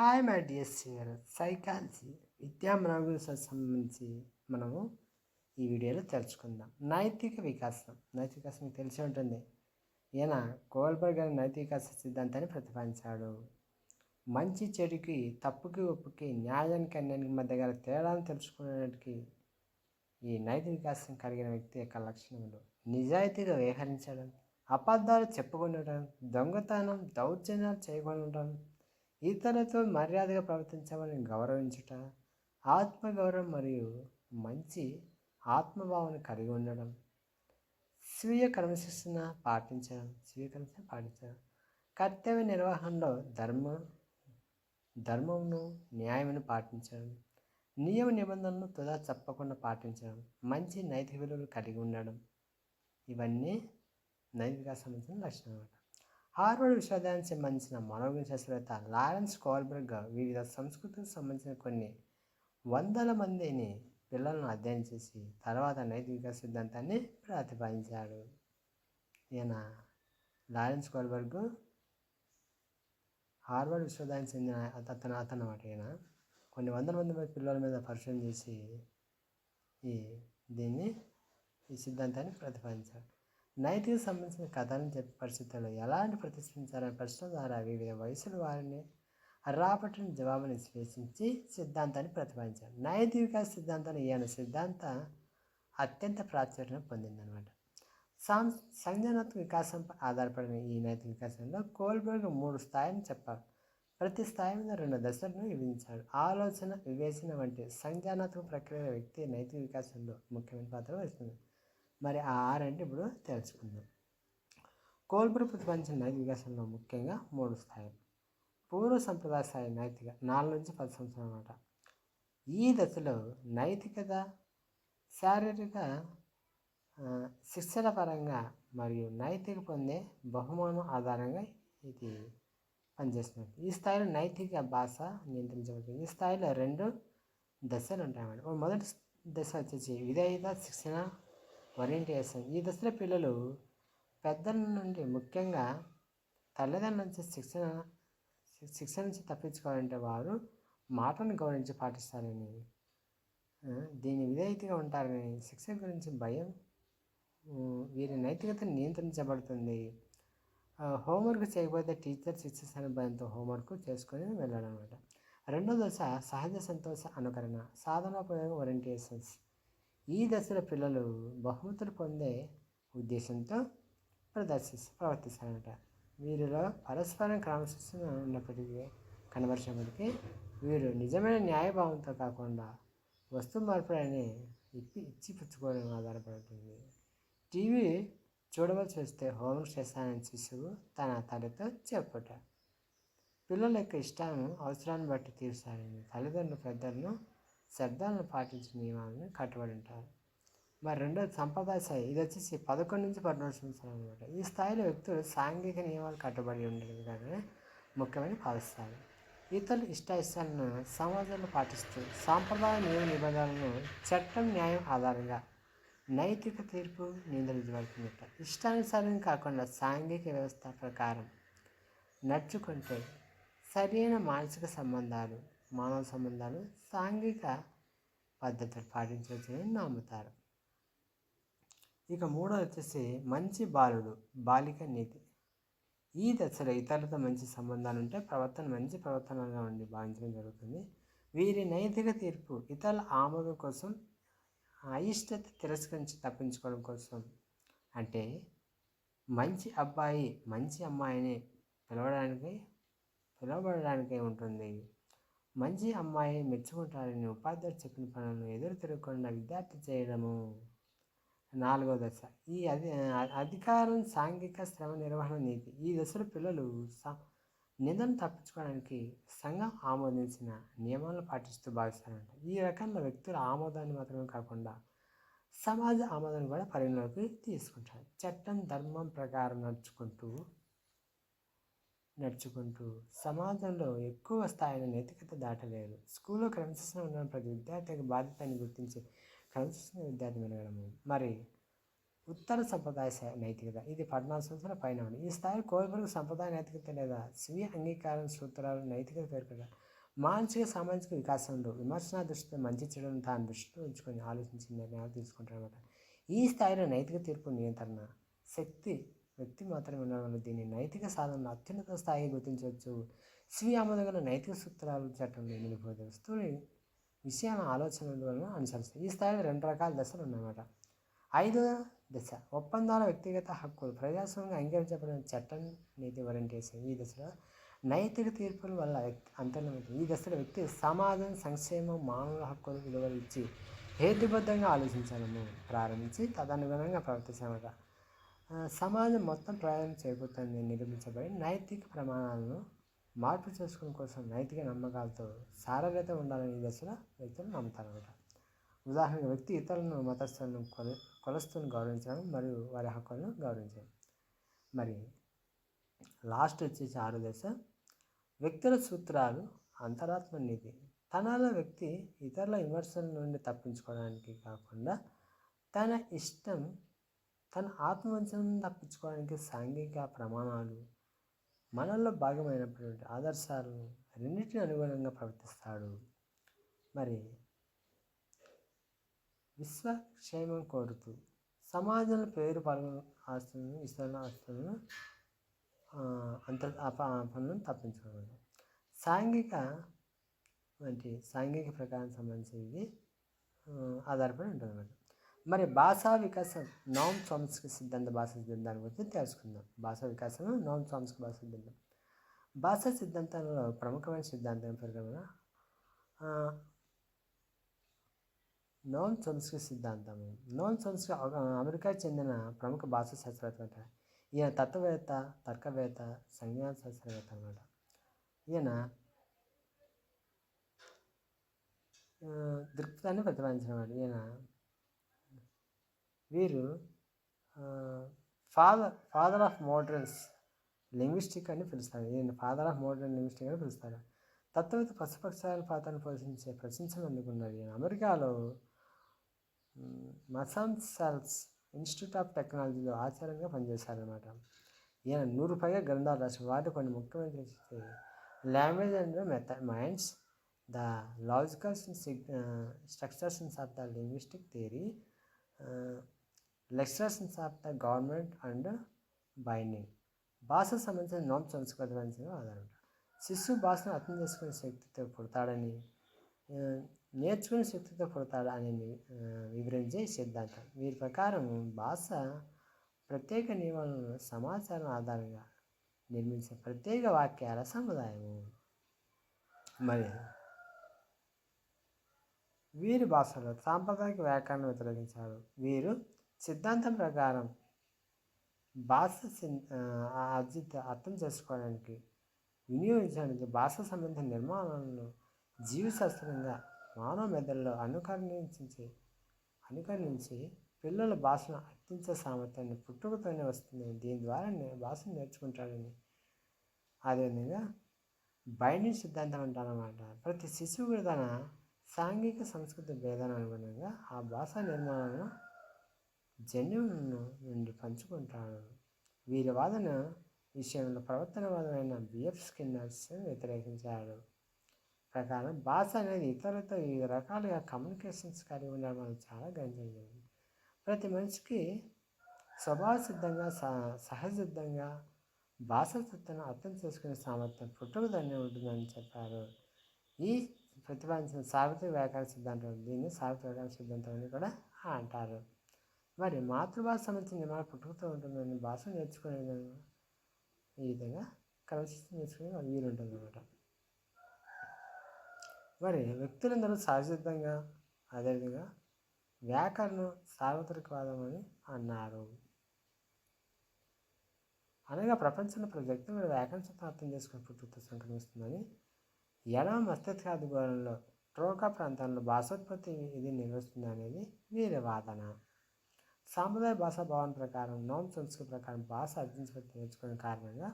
Hi my dear singer psychology విద్యా మనకు సంబంధించి మనము ఈ వీడియోలో తెలుసుకుందాం. నైతిక వికాసం. నైతిక వికాసం మీకు తెలిసి ఉంటుంది. ఈయన కోల్బర్గ్ గారి నైతిక వికాస సిద్ధాంతాన్ని ప్రతిపాదించాడు. మంచి చెడుకి తప్పుకి ఒప్పుకి న్యాయానికి అన్యానికి మధ్య గల తేడాను తెలుసుకునేటికి ఈ నైతిక వికాసం కలిగిన వ్యక్తి యొక్క లక్షణములు. నిజాయితీగా వ్యవహరించడం అబద్ధాలు చెప్పుకుండటం దొంగతనం దౌర్జన్యాలు చేయకుండా ఉండడం ఇతరులతో మర్యాదగా ప్రవర్తించమని గౌరవించుట ఆత్మగౌరవం మరియు మంచి ఆత్మభావన కలిగి ఉండడం. స్వీయ క్రమశిక్షణ పాటించడం స్వీయ క్రమశిక్షణ పాటించడం. కర్తవ్య నిర్వహణలో ధర్మ ధర్మమును న్యాయమును పాటించడం. నియమ నిబంధనలను తుదా చెప్పకుండా పాటించడం. మంచి నైతిక విలువలు కలిగి ఉండడం. ఇవన్నీ నైతిక సంబంధించిన లక్షణం అన్నమాట. హార్వర్డ్ విశ్వవిద్యాలయానికి సంబంధించిన మనోజ్ఞ శాస్త్రవేత్త లారెన్స్ కోల్బర్గ్ వివిధ సంస్కృతికి సంబంధించిన కొన్ని వందల మందిని పిల్లలను అధ్యయనం చేసి తర్వాత నైతిక సిద్ధాంతాన్ని ప్రతిపాదించాడు. ఈయన లారెన్స్ కోల్బర్గ్ హార్వర్డ్ విశ్వవిద్యాలయానికి చెందిన అతను అతను అన్నమాట ఈయన. కొన్ని వందల మంది పిల్లల మీద పరిశోధన చేసి ఈ దీన్ని ఈ సిద్ధాంతాన్ని ప్రతిపాదించాడు. నైతిక సంబంధించిన కథలను చెప్పే పరిస్థితుల్లో ఎలాంటి ప్రతిష్ఠించాలనే ప్రశ్న ద్వారా వివిధ వయసుల వారిని రాబట్టిన జవాబుని విశ్లేషించి సిద్ధాంతాన్ని ప్రతిపాదించాడు నైతిక వికాస సిద్ధాంతాన్ని ఈయన సిద్ధాంత అత్యంత ప్రాచుర్యం పొందిందనమాట సాం సంజనాత్మక వికాసంపై ఆధారపడిన ఈ నైతిక వికాసంలో కోల్బర్గ్ మూడు స్థాయిని చెప్పారు. ప్రతి స్థాయి మీద రెండు దశలను విభజించాడు ఆలోచన వివేచన వంటి సంజ్ఞానాత్మక ప్రక్రియ వ్యక్తి నైతిక వికాసంలో ముఖ్యమైన పాత్ర వహిస్తుంది. మరి ఆ ఆరంటే ఇప్పుడు తెలుసుకుందాం. కోల్బర్గ్ ప్రతిపాదించిన నైతిక వికాసంలో ముఖ్యంగా మూడు స్థాయిలు. పూర్వ సంప్రదాయ స్థాయి నైతిక నాలుగు నుంచి పది సంవత్సరాలు అన్నమాట. ఈ దశలో నైతికత శారీరక శిక్షణ పరంగా మరియు నైతిక పొందే బహుమానం ఆధారంగా ఇది పనిచేస్తుంది ఈ స్థాయిలో నైతిక భాష నియంత్రించబడుతుంది. ఈ స్థాయిలో రెండు దశలు ఉంటాయన్నమాట. మొదటి దశ వచ్చేసి విధేయత శిక్షణ ఓరియంటేషన్ ఈ దశలో పిల్లలు పెద్దల నుండి ముఖ్యంగా తల్లిదండ్రుల నుంచి శిక్షణ శిక్షణ నుంచి తప్పించుకోవాలంటే వారు మాటను గౌరవించి పాటిస్తారని దీని విధేయతగా ఉంటారని శిక్షణ గురించి భయం వీరి నైతికత నియంత్రించబడుతుంది. హోంవర్క్ చేయకపోతే టీచర్ శిక్షిస్తారని భయంతో హోంవర్క్ చేసుకొని వెళ్ళడం అనమాట రెండో దశ సహజ సంతోష అనుకరణ సాధనోపయోగ ఓరియంటేషన్స్. ఈ దశలో పిల్లలు బహుమతులు పొందే ఉద్దేశంతో ప్రదర్శి ప్రవర్తిస్తారట. వీరిలో పరస్పరం క్రమశిక్షణ ఉన్నప్పటికీ కనబరిచినప్పటికీ వీరు నిజమైన న్యాయభావంతో కాకుండా వస్తు మార్పులని ఇప్పి ఇచ్చి పుచ్చుకోవడం ఆధారపడుతుంది. టీవీ చూడవలసి వస్తే హోంవర్క్ చేస్తానని శిశువు తన తల్లితో చెప్పుట పిల్లల యొక్క ఇష్టాలను అవసరాన్ని బట్టి తీరుస్తారని తల్లిదండ్రులు పెద్దలను శబ్దాలను పాటించిన నియమాలను కట్టుబడి ఉంటారు. మరి రెండోది సంప్రదాయ స్థాయి. ఇది వచ్చేసి పదకొండు నుంచి పద్నాలుగు సంవత్సరాలు అనమాట ఈ స్థాయిలో వ్యక్తులు సాంఘిక నియమాలు కట్టుబడి ఉండేది కానీ ముఖ్యమైన పాటిస్తారు ఇతరుల ఇష్టాయిష్టాలను ఇష్టాలను సమాజంలో పాటిస్తూ సాంప్రదాయ నియమ నిబంధనలను చట్టం న్యాయం ఆధారంగా నైతిక తీర్పు నియంత్రించబడుతుందట ఇష్టానుసారం కాకుండా సాంఘిక వ్యవస్థ ప్రకారం నడుచుకుంటే సరైన మానసిక సంబంధాలు మానవ సంబంధాలు సాంఘిక పద్ధతులు పాటించవచ్చని నమ్ముతారు. ఇక మూడో వచ్చేసి మంచి బాలుడు బాలిక నీతి. ఈ దశలో ఇతరులతో మంచి సంబంధాలు ఉంటే ప్రవర్తన మంచి ప్రవర్తనగా ఉండి భావించడం జరుగుతుంది. వీరి నైతిక తీర్పు ఇతరుల ఆమోదం కోసం అయిష్టత తిరస్కరించి తప్పించుకోవడం కోసం అంటే మంచి అబ్బాయి మంచి అమ్మాయిని పిలవడానికి పిలవబడడానికే ఉంటుంది. మంచి అమ్మాయి మెచ్చుకుంటారని ఉపాధ్యాయుడు చెప్పిన పనులను ఎదురు తిరగకుండా విద్యార్థి చేయడము. నాలుగో దశ. ఈ అధి అధికారం సాంఘిక శ్రమ నిర్వహణ నీతి. ఈ దశలో పిల్లలు నిందను తప్పించుకోవడానికి సంఘం ఆమోదించిన నియమాలను పాటిస్తూ భావిస్తారంట. ఈ రకంగా వ్యక్తుల ఆమోదాన్ని మాత్రమే కాకుండా సమాజ ఆమోదాన్ని కూడా పరిగణలోకి తీసుకుంటారు. చట్టం ధర్మం ప్రకారం నడుచుకుంటూ నడుచుకుంటూ సమాజంలో ఎక్కువ స్థాయిలో నైతికత దాటలేరు. స్కూల్లో క్రమశిక్షణ ఉన్న ప్రతి విద్యార్థికి బాధ్యతని గుర్తించి క్రమశిక్షణ విద్యార్థి మెరగడము మరి ఉత్తర సంప్రదాయ శై- నైతికత ఇది పద్నాలుగు సంవత్సరాల పైన ఉంది. ఈ స్థాయి కోల్బర్గ్ సంప్రదాయ నైతికత లేదా స్వీయ అంగీకారం సూత్రాలు నైతికత పేర్కొంటారు మానసిక సామాజిక వికాసంలో విమర్శన దృష్టితో మంచి చేయడం తాను దృష్టిలో ఉంచుకొని ఆలోచించి నిర్ణయాలు తీసుకుంటారన్నమాట. ఈ స్థాయిలో నైతిక తీర్పు నియంత్రణ శక్తి వ్యక్తి మాత్రమే ఉన్నాడు దీన్ని నైతిక సాధనలో అత్యున్నత స్థాయి గుర్తించవచ్చు. స్వీయ ఆమోదగల నైతిక సూత్రాలు చట్టంలో నిలిపోతే వస్తువుని విషయాల ఆలోచనల వలన అనుసరిస్తాయి. ఈ స్థాయిలో రెండు రకాల దశలు ఉన్నాయన్నమాట. ఐదవ దశ ఒప్పందాల వ్యక్తిగత హక్కులు. ప్రజాస్వామ్యంగా అంగీకరించబడిన చట్టం నీతి ఓరియంటేషన్. ఈ దశలో నైతిక తీర్పుల వల్ల వ్యక్తి అంతర్గతం ఈ దశలో వ్యక్తి సమాజం సంక్షేమం మానవ హక్కులు విలువలు ఇచ్చి హేతుబద్ధంగా ఆలోచించాలని ప్రారంభించి తదనుగుణంగా ప్రవర్తించామట సమాజం మొత్తం ప్రయాణం చేకూరుతుందని నిరూపించబడి నైతిక ప్రమాణాలను మార్పు చేసుకోవడం కోసం నైతిక నమ్మకాలతో సారగత ఉండాలని ఈ దశలో వ్యక్తులు నమ్ముతారనమాట ఉదాహరణకు వ్యక్తి ఇతరులను మతస్థులను కొల కొలస్తులను గౌరవించడం మరియు వారి హక్కులను గౌరవించడం. మరి లాస్ట్ వచ్చేసి ఆరు దశ. వ్యక్తుల సూత్రాలు అంతరాత్మ నీతి. తనలో వ్యక్తి ఇతరుల విమర్శల నుండి తప్పించుకోవడానికి కాకుండా తన ఇష్టం తన ఆత్మవంచనం తప్పించుకోవడానికి సాంఘిక ప్రమాణాలు మనల్లో భాగమైనటువంటి ఆదర్శాలు రెండింటిని అనుగుణంగా ప్రవర్తిస్తాడు. మరి విశ్వక్షేమం కోరుతూ సమాజంలో పేరు పలు ఆస్తులను ఇతరుల ఆస్తులను అంతర్ అంత పనులను తప్పించుకోవాలి. సాంఘిక వంటి సాంఘిక ప్రకారం సంబంధించి ఇది ఆధారపడి ఉంటుంది అన్నమాట మరి భాషా వికాసం నామ్ సంస్కృతి సిద్ధాంత భాషా సిద్ధాంతాన్ని గురించి తెలుసుకుందాం. భాషా వికాసం నామ్ సంస్కృతి భాష సిద్ధాంతం. భాషా సిద్ధాంతంలో ప్రముఖమైన సిద్ధాంతం ప్రకారం నోన్ సంస్కృతి సిద్ధాంతం నోన్ సంస్కృతి అమెరికాకు చెందిన ప్రముఖ భాషా శాస్త్రవేత్త ఈయన తత్వవేత్త తర్కవేత్త సంజ్ఞాన శాస్త్రవేత్త అనమాట. ఈయన దృక్పథాన్ని ప్రతిపాదించిన ఈయన వీరు father father of moderns linguistic అని పిలుస్తారు. ఈయన ఫాదర్ ఆఫ్ మోడర్న్ లింగ్విస్టిక్ అని పిలుస్తారు. తత్వవేత్త పశుపక్షాల పాత్రను పోషించే ప్రశంసలు అందుకున్నారు ఈయన అమెరికాలో మసాన్సల్స్ ఇన్స్టిట్యూట్ ఆఫ్ టెక్నాలజీలో ఆచారంగా పనిచేశారనమాట ఈయన నూరు పైగా గ్రంథాలు రాసిన వాటి కొన్ని ముఖ్యమైన language and మెథ minds the logical structures of the linguistic theory lecturers of the government and binding భాష సంబంధించిన నోమ్ సంస్కృతి గురించి ఆధారం శిశువు భాషను అర్థం చేసుకునే శక్తితో పుడతాడని నేర్చుకునే శక్తితో పుడతాడు అని వివరించే సిద్ధాంతం. వీరి ప్రకారం భాష ప్రత్యేక నియమాలను సమాచారం ఆధారంగా నిర్మించే ప్రత్యేక వాక్యాల సముదాయము. మరి వీరి భాషలో సాంప్రదాయక వ్యాకరణం వ్యతిరేకించారు వీరు సిద్ధాంతం ప్రకారం భాష సిన్- ఆ అర్జిత అర్థం చేసుకోవడానికి వినియోగించడానికి భాష సంబంధ నిర్మాణాలను జీవశాస్త్రంగా మానవ మెదడులో అనుకరణించి అనుకరించి పిల్లల భాషను అర్థించే సామర్థ్యాన్ని పుట్టుకతోనే వస్తుంది దీని ద్వారా భాషను నేర్చుకుంటాడని అదేవిధంగా బైండింగ్ సిద్ధాంతం అంటారన్నమాట. ప్రతి శిశువు తన సాంఘిక సంస్కృతి భేదాన్ని అనుగుణంగా ఆ భాషా నిర్మాణాలను జన్యులను నుండి పంచుకుంటాడు వీరి వాదన విషయంలో ప్రవర్తనవాదమైన బిఎఫ్ స్కిన్నర్స్ వ్యతిరేకించాడు. ప్రకారం భాష అనేది ఇతరులతో వివిధ రకాలుగా కమ్యూనికేషన్స్ కలిగి ఉండడం మనం చాలా గమనించగలిగింది ప్రతి మనిషికి స్వభావసిద్ధంగా సహజసిద్ధంగా భాష అర్థం చేసుకునే సామర్థ్యం పుట్టుకతోనే ఉంటుందని చెప్పారు. ఈ ప్రతిపాదించిన సార్వత్రిక వ్యాకరణ సిద్ధాంతం దీన్ని సార్వత్రిక వ్యాకరణ సిద్ధాంతం అని కూడా అంటారు. మరి మాతృభాష సంబంధించిన మన పుట్టుకతో ఉంటుందని భాష నేర్చుకునే ఈ విధంగా క్రమశిక్షణ నేర్చుకునే వాళ్ళు వీలు ఉంటుంది అనమాట మరి వ్యక్తులందరూ సహజసిద్ధంగా అదేవిధంగా వ్యాకరణం సార్వత్రికవాదం అని అన్నారు. అనగా ప్రపంచంలో ప్రతి వ్యక్తి కూడా వ్యాకరణ సత్తా అర్థం చేసుకుని పుట్టుకతో సంక్రమిస్తుందని ఎడమ మస్తకాది గోళంలో ట్రోకా ప్రాంతంలో భాషోత్పత్తి ఇది నిర్వహిస్తుంది అనేది వీరి వాదన. సాంప్రదాయ భాషా భావన ప్రకారం నౌన్ సంస్కృతి ప్రకారం భాష అర్థించబడి నేర్చుకునే కారణంగా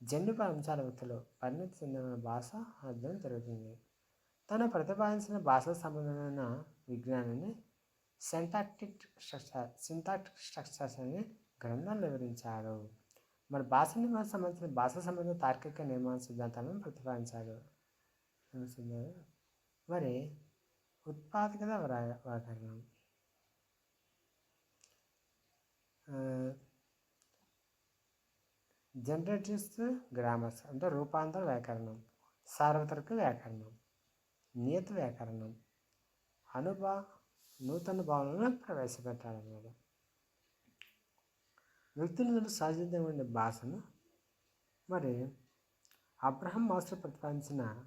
జన్యుప అంశాల వ్యక్తిలో పరిణతి చెందిన భాష అర్థం జరుగుతుంది. తన ప్రతిపాదించిన భాషల సంబంధమైన విజ్ఞానాన్ని సెంటాక్టిక్ స్ట్రక్చర్ సింటాక్టిక్ స్ట్రక్చర్స్ అనే గ్రంథాలు వివరించాడు మరి భాష నిర్మాణం సంబంధించిన భాష సంబంధించిన తార్కిక నిర్మాణ సిద్ధాంతాలను ప్రతిపాదించాడు మరి ఉత్పాదకత వ్రా- వ్యాకరణం జనరేటివ్స్ గ్రామర్స్ అంటే రూపాంతర వ్యాకరణం సార్వత్రిక వ్యాకరణం నియత వ్యాకరణం అనుభా నూతన భావనలను ప్రవేశపెట్టాలన్నమాట. వ్యక్తుల సహజంగా ఉండే భాషను మరి అబ్రహం మాస్టర్ ప్రతిపాదించిన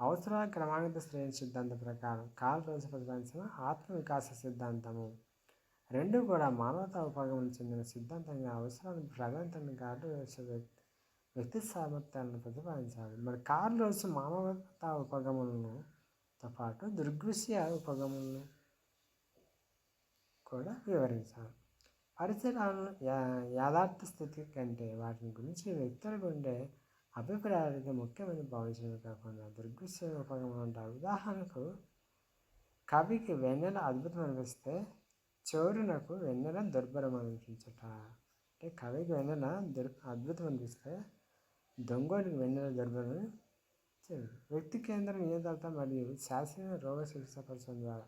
అవసరాల క్రమాగత శ్రేణి సిద్ధాంతం ప్రకారం కాల్ రోజు ప్రతిపాదించిన ఆత్మ వికాస సిద్ధాంతము. రెండు కూడా మానవతా విభాగం చెందిన సిద్ధాంతంగా అవసరాలను ప్రాధాన్యతను కార్డు వ్యక్తి సామర్థ్యాలను ప్రతిపాదించాలి. మరి కార్లు రోజు మానవతా ఉపగమనలను పాటు దృగ్విషయ ఉపగమనలు కూడా వివరించాలి. పరిసరాలను యథార్థ స్థితి కంటే వాటిని గురించి వ్యక్తులకు ఉండే అభిప్రాయాలకి ముఖ్యమైన భావించడమే కాకుండా దృగ్విషయ ఉపగమనం ఉంటారు ఉదాహరణకు కవికి వెన్నెల అద్భుతం అనిపిస్తే నాకు వెన్నెల దుర్భరం అనిపించట. అంటే కవికి వెన్నెల దుర్ అద్భుతం అనిపిస్తే దొంగోడికి వెన్నెల దుర్భరం చేయదు వ్యక్తి కేంద్ర నియంత్రత మరియు శాస్త్రీయ రోగ చికిత్స ద్వారా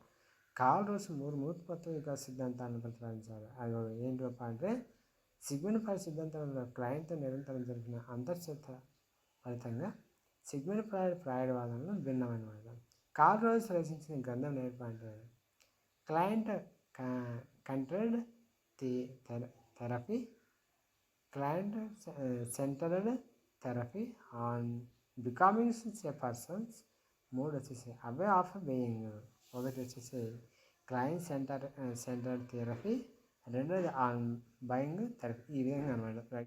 కాల్ రోజు మూడు మూర్తిపత్వ వికాస సిద్ధాంతాలను ప్రతిపాదించారు. అవి ఏంటి గొప్ప అంటే సిగ్మన్ ఫ్రాయిడ్ సిద్ధాంతంలో క్లయింట్తో నిరంతరం జరిపిన అంతర్చత ఫలితంగా సిగ్మన్ ఫ్రాయిడ్ ఫ్రాయిడ్ వాదనలు వాదం కాల్ రోజు రచించిన గ్రంథం నేర్పంటే client centred therapy client centred therapy on becoming a persons మూడు వచ్చేసి అవే ఆఫ్ బీయింగ్ ఒకటి వచ్చేసి క్లయింట్ సెంటర్ సెంటర్ థెరపీ రెండోది ఆన్ బయింగ్ థెరపీ ఈ విధంగా అనమాట